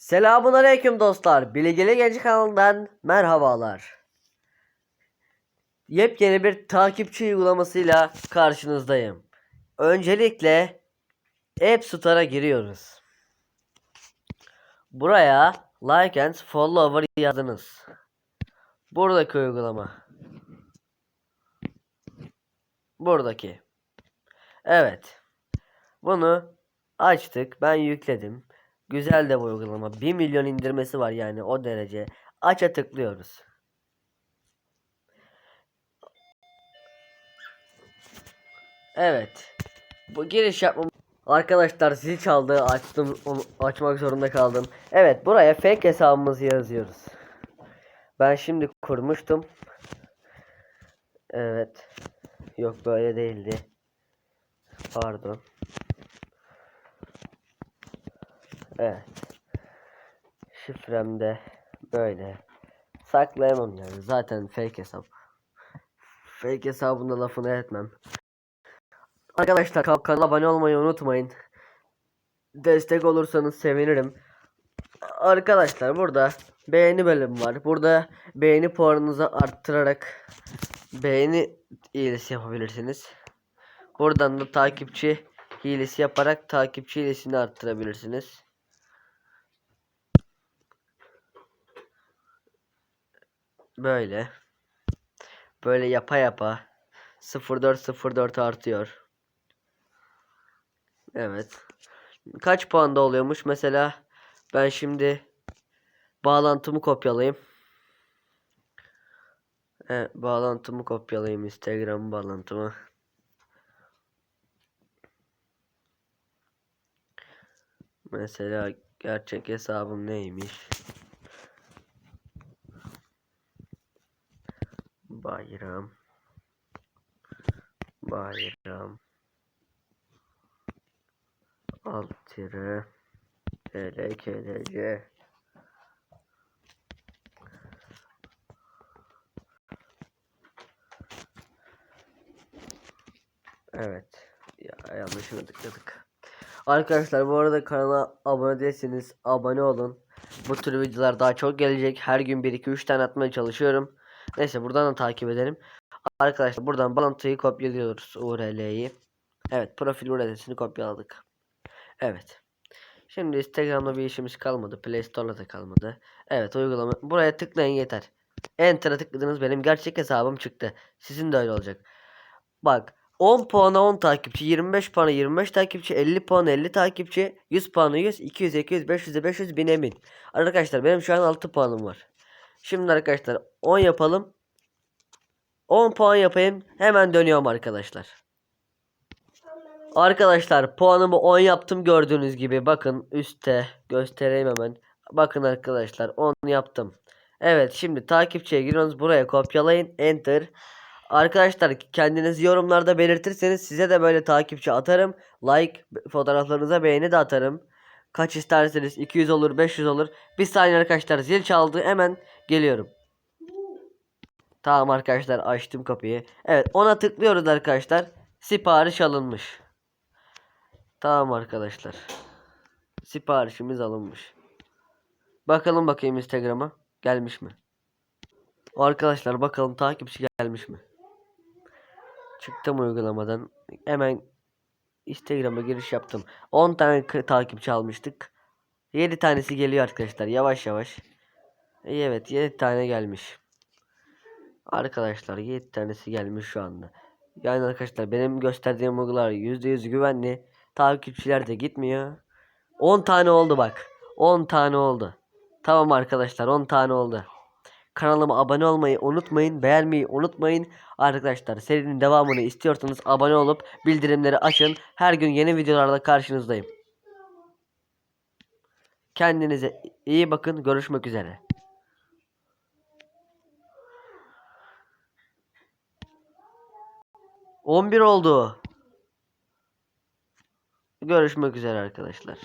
Selamun aleyküm dostlar. Bilgili Genç kanalından merhabalar. Yepyeni bir takipçi uygulamasıyla karşınızdayım. Öncelikle App Store'a giriyoruz. Buraya like and follower yazdınız. Buradaki uygulama. Buradaki. Evet. Bunu açtık. Ben yükledim. Güzel de bu uygulama. 1 milyon indirmesi var yani o derece. Aç'a tıklıyoruz. Evet. Bu giriş yapmam. Arkadaşlar zil çaldı. Açtım. Açmak zorunda kaldım. Evet buraya fake hesabımızı yazıyoruz. Ben şimdi kurmuştum. Evet. Yok böyle değildi. Pardon. Evet. Şifrem de böyle. Saklayamam yani. Zaten fake hesap. Fake hesabında lafını etmem. Arkadaşlar kan- kanala abone olmayı unutmayın. Destek olursanız sevinirim. Arkadaşlar burada beğeni bölümü var. Burada beğeni puanınızı arttırarak beğeni hilesi yapabilirsiniz. Buradan da takipçi hilesi yaparak takipçi hilesini arttırabilirsiniz. Böyle. Böyle yapa yapa 0404 artıyor. Evet. Kaç puanda oluyormuş? Mesela ben şimdi bağlantımı kopyalayayım. Evet, bağlantımı kopyalayayım Instagram bağlantımı. Mesela gerçek hesabım neymiş? Bayram. Bayram. Alt tire. TLKDC. Evet. Ya yanlışını tıkladık. Arkadaşlar bu arada kanala abone değilseniz abone olun. Bu tür videolar daha çok gelecek. Her gün 1 2 3 tane atmaya çalışıyorum. Neyse buradan da takip edelim. Arkadaşlar buradan bağlantıyı kopyalıyoruz URL'yi. Evet profil URL'sini kopyaladık. Evet. Şimdi Instagram'da bir işimiz kalmadı. Play Store'da da kalmadı. Evet uygulama. Buraya tıklayın yeter. Enter'a tıkladınız benim gerçek hesabım çıktı. Sizin de öyle olacak. Bak 10 puana 10 takipçi, 25 puana 25 takipçi, 50 puana 50 takipçi, 100 puana 100, 200, 200, 500, 500, 1000 emin. Arkadaşlar benim şu an 6 puanım var. Şimdi arkadaşlar 10 yapalım. 10 puan yapayım. Hemen dönüyorum arkadaşlar. Arkadaşlar puanımı 10 yaptım gördüğünüz gibi. Bakın üstte göstereyim hemen. Bakın arkadaşlar 10 yaptım. Evet şimdi takipçiye giriyorsunuz. Buraya kopyalayın. Enter. Arkadaşlar kendiniz yorumlarda belirtirseniz size de böyle takipçi atarım. Like fotoğraflarınıza beğeni de atarım. Kaç isterseniz 200 olur 500 olur. Bir saniye arkadaşlar zil çaldı hemen geliyorum. Tamam arkadaşlar açtım kapıyı. Evet ona tıklıyoruz arkadaşlar. Sipariş alınmış. Tamam arkadaşlar. Siparişimiz alınmış. Bakalım bakayım Instagram'a gelmiş mi? Arkadaşlar bakalım takipçi gelmiş mi? Çıktım uygulamadan. Hemen Instagram'a giriş yaptım. 10 tane takipçi almıştık. 7 tanesi geliyor arkadaşlar yavaş yavaş. İyi, Evet 7 tane gelmiş. Arkadaşlar 7 tanesi gelmiş şu anda. Yani arkadaşlar benim gösterdiğim uygulamalar %100 güvenli. Takipçiler de gitmiyor. 10 tane oldu bak. 10 tane oldu. Tamam arkadaşlar 10 tane oldu. Kanalıma abone olmayı unutmayın. Beğenmeyi unutmayın. Arkadaşlar serinin devamını istiyorsanız abone olup bildirimleri açın. Her gün yeni videolarla karşınızdayım. Kendinize iyi bakın. Görüşmek üzere. On bir oldu. Görüşmek üzere arkadaşlar.